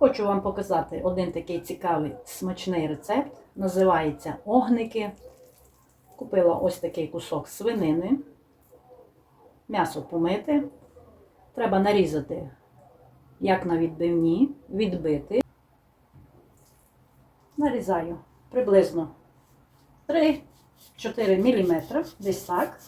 Хочу вам показати один такий цікавий смачний рецепт. Називається огники. Купила ось такий кусок свинини. М'ясо помити. Треба нарізати, як на відбивні, відбити. Нарізаю приблизно 3-4 мм, десь так.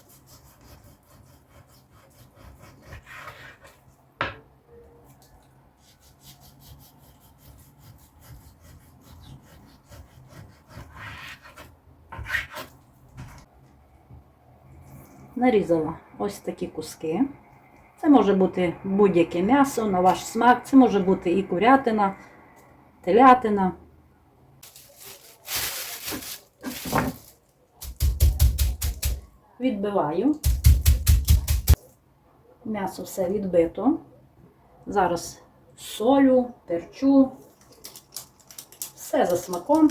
Нарізала ось такі куски. Це може бути будь-яке м'ясо на ваш смак, це може бути і курятина, телятина. Відбиваю. М'ясо все відбито. Зараз солю, перчу, все за смаком.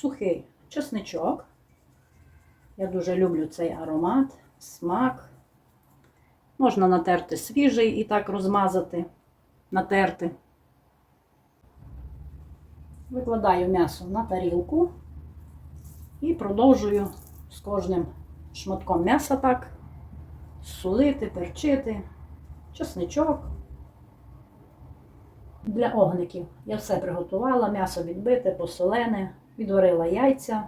Сухий чесничок. Я дуже люблю цей аромат, смак. Можна натерти свіжий і так розмазати, натерти. Викладаю м'ясо на тарілку і продовжую з кожним шматком м'яса так солити, перчити, чесничок. Для огників я все приготувала, м'ясо відбите, посолене, відварила яйця.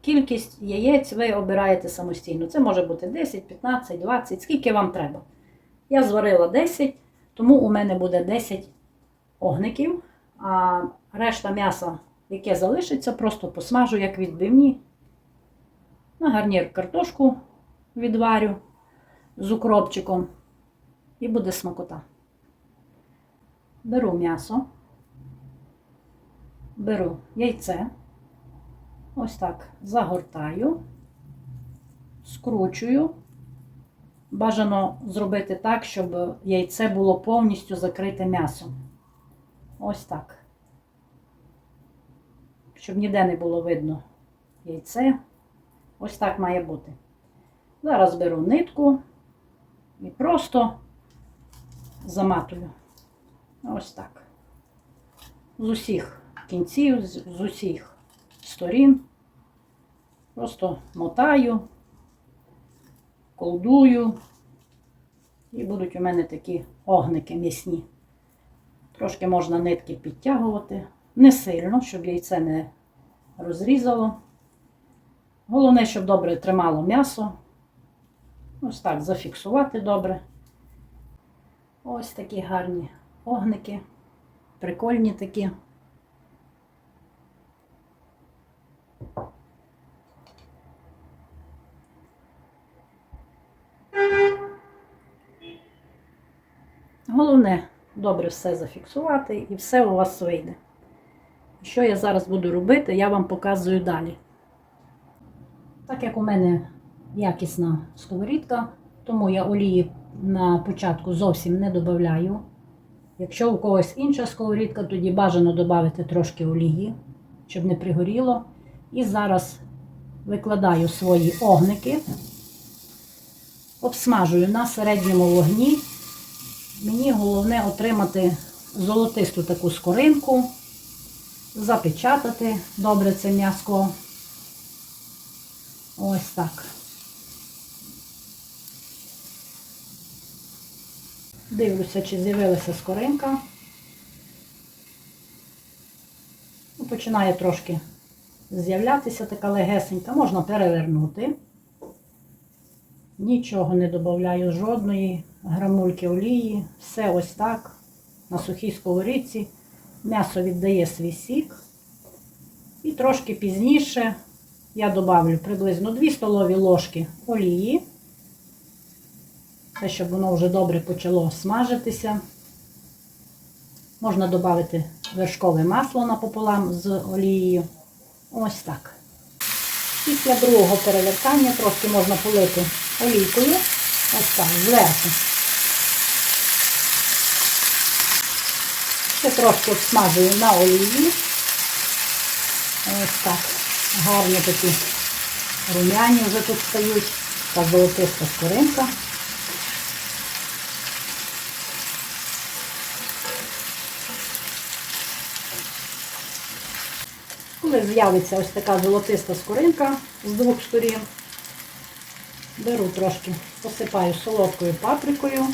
Кількість яєць ви обираєте самостійно. Це може бути 10, 15, 20, скільки вам треба. Я зварила 10, тому у мене буде 10 огників, а решта м'яса, яке залишиться, просто посмажу, як відбивні. На гарнір картошку відварю з укропчиком і буде смакота. Беру м'ясо, беру яйце, ось так загортаю, скручую. Бажано зробити так, щоб яйце було повністю закрите м'ясом. Ось так. Щоб ніде не було видно яйце. Ось так має бути. Зараз беру нитку і просто заматую. Ось так. З усіх кінців, з усіх сторін. Просто мотаю, колдую. І будуть у мене такі огники м'ясні. Трошки можна нитки підтягувати. Не сильно, щоб яйце не розрізало. Головне, щоб добре тримало м'ясо. Ось так зафіксувати добре. Ось такі гарні огники, прикольні такі. Головне добре все зафіксувати і все у вас вийде. Що я зараз буду робити, я вам показую далі. Так як у мене якісна сковорідка, тому я олії на початку зовсім не додаю. Якщо у когось інша сковорідка, тоді бажано додати трошки олії, щоб не пригоріло. І зараз викладаю свої огники, обсмажую на середньому вогні. Мені головне отримати золотисту таку скоринку, запечатати добре це м'яско. Ось так. Дивлюся, чи з'явилася скоринка. Ну, Починає трошки з'являтися така легесенька, можна перевернути. Нічого не додаю, жодної грамульки олії. Все ось так. На сухій сковорідці. М'ясо віддає свій сік. І трошки пізніше я додавлю приблизно 2 столові ложки олії. Це, щоб воно вже добре почало смажитися. Можна додати вершкове масло напополам з олією. Ось так. Після другого перевертання трошки можна полити олійкою. Ось так, зверху. Ще трошки обсмажую на олії. Ось так. Гарні такі рум'яні вже тут стають. Така золотиста скоринка. Коли з'явиться ось така золотиста скоринка з двох сторін, беру трошки, посипаю солодкою паприкою.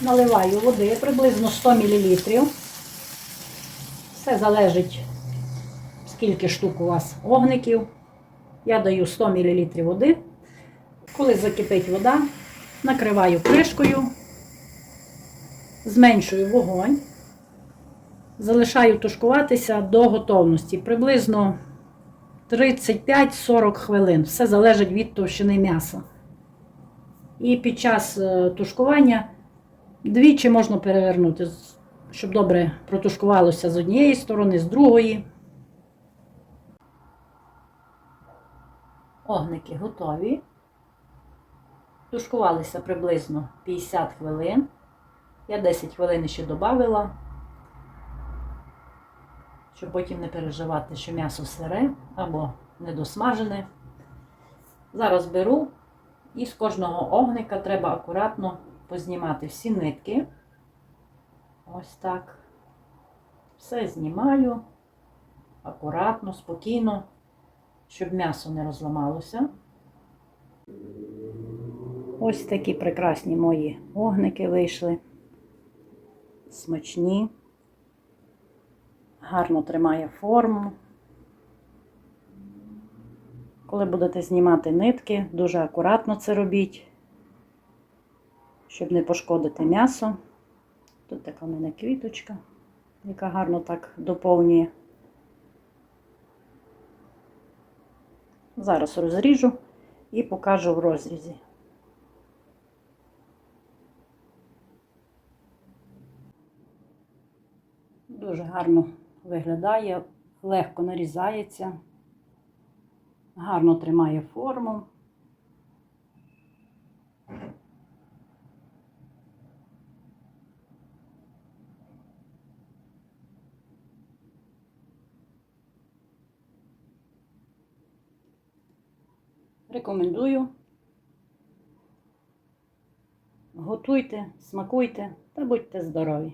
Наливаю води приблизно 100 мл. Все залежить, скільки штук у вас огників. Я даю 100 мл води. Коли закипить вода, накриваю кришкою, зменшую вогонь, залишаю тушкуватися до готовності. Приблизно 35-40 хвилин. Все залежить від товщини м'яса. І під час е, тушкування двічі можна перевернути, щоб добре протушкувалося з однієї сторони, з другої. Огники готові. Тушкувалися приблизно 50 хвилин. Я 10 хвилин ще додавила, щоб потім не переживати, що м'ясо сире або недосмажене. Зараз беру і з кожного огника треба акуратно познімати всі нитки. Ось так. Все знімаю акуратно, спокійно, щоб м'ясо не розламалося. Ось такі прекрасні мої огники вийшли. Смачні. Гарно тримає форму. Коли будете знімати нитки, дуже акуратно це робіть, щоб не пошкодити м'ясо. Тут така в мене квіточка, яка гарно так доповнює. Зараз розріжу і покажу в розрізі. Дуже гарно виглядає, легко нарізається, гарно тримає форму. Рекомендую. Готуйте, смакуйте та будьте здорові!